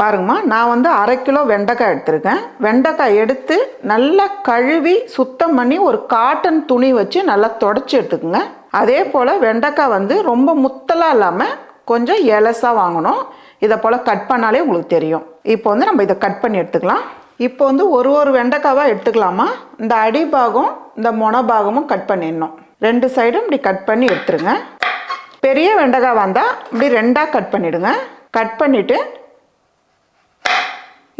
பாருங்கம்மா நான் வந்து அரை கிலோ வெண்டைக்காய் எடுத்திருக்கேன். வெண்டைக்காய் எடுத்து நல்லா கழுவி சுத்தம் பண்ணி ஒரு காட்டன் துணி வச்சு நல்லா தொடச்சி எடுத்துக்கோங்க. அதே போல் வெண்டைக்காய் வந்து ரொம்ப முத்தலாக இல்லாமல் கொஞ்சம் எலசாக வாங்கணும். இதை போல் கட் பண்ணாலே உங்களுக்கு தெரியும். இப்போ வந்து நம்ம இதை கட் பண்ணி எடுத்துக்கலாம். இப்போ வந்து ஒரு ஒரு வெண்டைக்காவாக எடுத்துக்கலாமா? இந்த அடிபாகம் இந்த மொன பாகமும் கட் பண்ணிடணும். ரெண்டு சைடும் இப்படி கட் பண்ணி எடுத்துருங்க. பெரிய வெண்டைக்காய் வந்தால் இப்படி ரெண்டாக கட் பண்ணிவிடுங்க கட் பண்ணிவிட்டு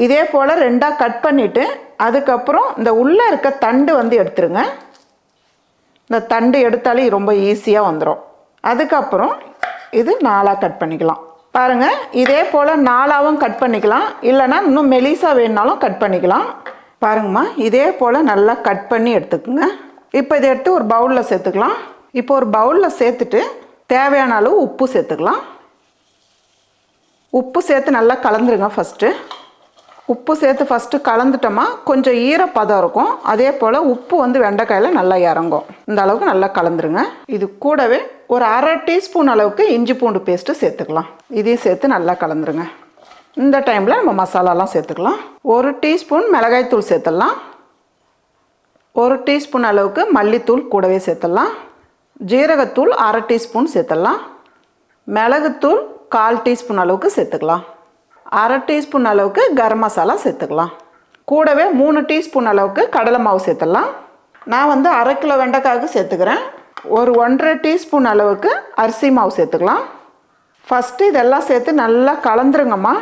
இதே போல் ரெண்டாக கட் பண்ணிவிட்டு அதுக்கப்புறம் இந்த உள்ளே இருக்க தண்டு வந்து எடுத்துருங்க. இந்த தண்டு எடுத்தாலே ரொம்ப ஈஸியாக வந்துடும் அதுக்கப்புறம் இது நாலாக கட் பண்ணிக்கலாம். பாருங்கள் இதே போல் நாலாவும் கட் பண்ணிக்கலாம். இல்லைன்னா இன்னும் மெலிசாக வேணுனாலும் கட் பண்ணிக்கலாம். பாருங்கம்மா இதே போல் நல்லா கட் பண்ணி எடுத்துக்கோங்க. இப்போ இதை எடுத்து ஒரு பவுலில் சேர்த்துக்கலாம். இப்போ ஒரு பவுலில் சேர்த்துட்டு தேவையான அளவு உப்பு சேர்த்துக்கலாம். உப்பு சேர்த்து நல்லா கலந்துருங்க ஃபஸ்ட்டு உப்பு சேர்த்து ஃபஸ்ட்டு கலந்துட்டோமா கொஞ்சம் ஈரப்பதம் இருக்கும். அதே போல் உப்பு வந்து வெண்டைக்காயில் நல்லா இறங்கும். இந்த அளவுக்கு நல்லா கலந்துருங்க. இது கூடவே ஒரு அரை டீஸ்பூன் அளவுக்கு இஞ்சி பூண்டு பேஸ்ட்டு சேர்த்துக்கலாம். இதையும் சேர்த்து நல்லா கலந்துருங்க. இந்த டைமில் நம்ம மசாலாலாம் சேர்த்துக்கலாம். ஒரு டீஸ்பூன் மிளகாய்த்தூள் சேர்த்துடலாம். ஒரு டீஸ்பூன் அளவுக்கு மல்லித்தூள் கூடவே சேர்த்துடலாம். ஜீரகத்தூள் அரை டீஸ்பூன் சேர்த்துடலாம். மிளகுத்தூள் கால் டீஸ்பூன் அளவுக்கு சேர்த்துக்கலாம். அரை டீஸ்பூன் அளவுக்கு கரம் மசாலா சேர்த்துக்கலாம். கூடவே மூணு டீஸ்பூன் அளவுக்கு கடலை மாவு சேர்த்துடலாம். நான் வந்து அரை கிலோ வெண்டைக்காய்க்கு சேர்த்துக்கிறேன். ஒரு ஒன்றரை டீஸ்பூன் அளவுக்கு அரிசி மாவு சேர்த்துக்கலாம். ஃபஸ்ட்டு இதெல்லாம் சேர்த்து நல்லா கலந்துருங்கம்மா.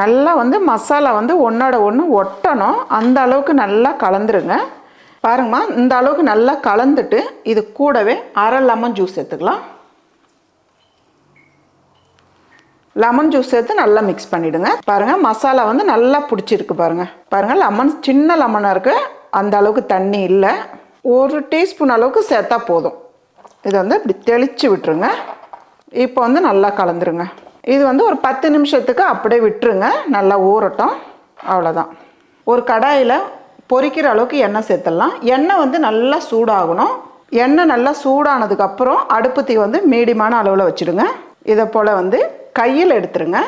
நல்லா வந்து மசாலா வந்து ஒன்றோட ஒன்று ஒட்டணும். அந்த அளவுக்கு நல்லா கலந்துருங்க. பாருங்கம்மா இந்த அளவுக்கு நல்லா கலந்துட்டு இது கூடவே அரை லெமன் ஜூஸ் சேர்த்துக்கலாம். லெமன் ஜூஸ் சேர்த்து நல்லா மிக்ஸ் பண்ணிவிடுங்க பாருங்கள் மசாலா வந்து நல்லா பிடிச்சிருக்கு பாருங்கள் பாருங்கள் லெமன் சின்ன லெமனாக இருக்குது அந்த அளவுக்கு தண்ணி இல்லை. ஒரு டீஸ்பூன் அளவுக்கு சேர்த்தா போதும். இதை வந்து இப்படி தெளித்து விட்டுருங்க. இப்போ வந்து நல்லா கலந்துருங்க. இது வந்து ஒரு பத்து நிமிஷத்துக்கு அப்படியே விட்டுருங்க. நல்லா ஊறட்டும். அவ்வளோதான் ஒரு கடாயில் பொரிக்கிற அளவுக்கு எண்ணெய் சேர்த்துடலாம். எண்ணெய் வந்து நல்லா சூடாகணும். எண்ணெய் நல்லா சூடானதுக்கப்புறம் அடுப்பு தீ வந்து மீடியமான அளவில் வச்சுடுங்க. இதை போல் வந்து கையில் எடுத்துருங்க.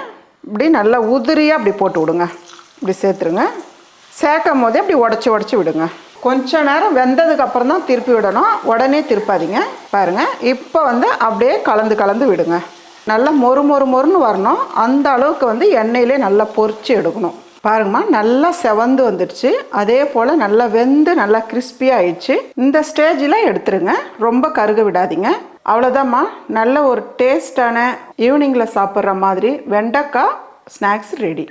இப்படி நல்லா உதிரியாக அப்படி போட்டு விடுங்க. இப்படி சேர்த்துருங்க. சேர்க்கும் போதே அப்படி உடச்சி உடச்சி விடுங்க. கொஞ்ச நேரம் வெந்ததுக்கு அப்புறம் தான் திருப்பி விடணும். உடனே திருப்பாதீங்க. பாருங்கள் இப்போ வந்து அப்படியே கலந்து கலந்து விடுங்க. நல்லா மொறு மொறு மொறுன்னு வரணும். அந்த அளவுக்கு வந்து எண்ணெயிலே நல்லா பொறிச்சு எடுக்கணும். பாருங்கம்மா நல்லா செவந்து வந்துடுச்சு. அதே போல் நல்லா வெந்து நல்லா கிறிஸ்பியாக ஆயிடுச்சு. இந்த ஸ்டேஜில் எடுத்துருங்க. ரொம்ப கருக விடாதீங்க. அவ்வளோதாம்மா நல்ல ஒரு டேஸ்டான ஈவினிங்கில் சாப்பிட்ற மாதிரி வெண்டைக்காய் ஸ்நாக்ஸ் ரெடி